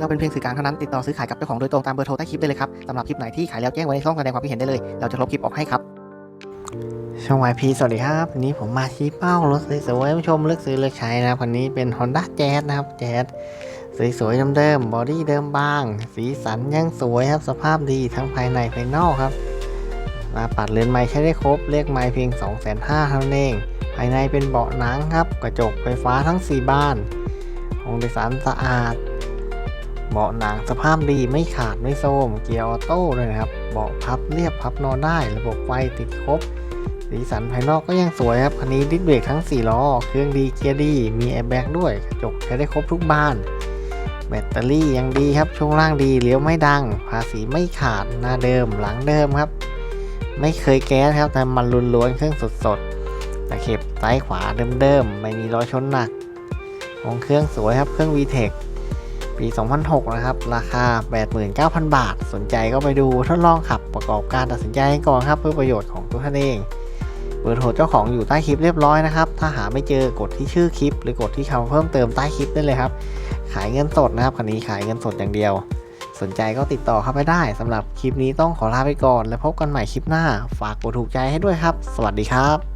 เราเป็นเพียงสื่อกลางเท่านั้นติดต่อซื้อขายกับเจ้าของโดยตรงตามเบอร์โทรใต้คลิปได้เลยครับสำหรับคลิปไหนที่ขายแล้วแจ้งไว้ในช่องแสดงความคิดเห็นได้เลย เราจะลบคลิปออกให้ครับช่อง YP สวัสดีครับวันนี้ผมมาชี้เป้ารถสวยๆผู้ชมเลือกซื้อเลือกใช้นะครับคันนี้เป็น Honda Jazz นะครับ Jazz สวยๆเดิมๆบอดี้เดิมบาง สีสันยังสวยครับสภาพดีทั้งภายในภายนอกครับมาปัดเรือนไม้ใช้ได้ครบเลขไม้เพียง 2 5 0 0 0 0เท่านั้นเอง ภายในเป็นเบาะหนังครับ กระจกไฟฟ้าทั้ง 4 บ้านห้องโดยสารสะอาด เบาะหนังสภาพดีไม่ขาดไม่โทมเกียร์ออโต้ด้วยนะครับ เบาะพับเรียบพับนอนได้ ระบบไฟติดครบ สีสันภายนอกก็ยังสวยครับ คันนี้ดิสเบรกทั้ง 4 ล้อ เครื่องดีเกียร์ดี มีแอร์แบ็กด้วยกระจกใช้ได้ครบทุกบาน แบตเตอรี่ยังดีครับ ช่วงล่างดี เลี้ยวไม่ดัง ภาษีไม่ขาด หน้าเดิม หลังเดิมครับ ไม่เคยแก๊สครับ แต่มันล้วนๆ เครื่องสดๆตะเข็บซ้ายขวาเดิมๆ ไม่มีรอยชนหนัก ของเครื่องสวยครับ เครื่อง VTEC ปี 2006 นะครับ ราคา 89,000 บาท สนใจก็ไปดูทดลองขับประกอบการตัดสินใจก่อนครับ เพื่อประโยชน์ของทุกท่านเอง เบอร์โทรเจ้าของอยู่ใต้คลิปเรียบร้อยนะครับ ถ้าหาไม่เจอกดที่ชื่อคลิป หรือกดที่คำเพิ่มเติมใต้คลิปได้เลยครับ ขายเงินสดนะครับคันนี้ขายเงินสดอย่างเดียว สนใจก็ติดต่อเข้าไปได้สำหรับคลิปนี้ต้องขอลาไปก่อน แล้วพบกันใหม่คลิปหน้า ฝากกดถูกใจให้ด้วยครับ สวัสดีครับ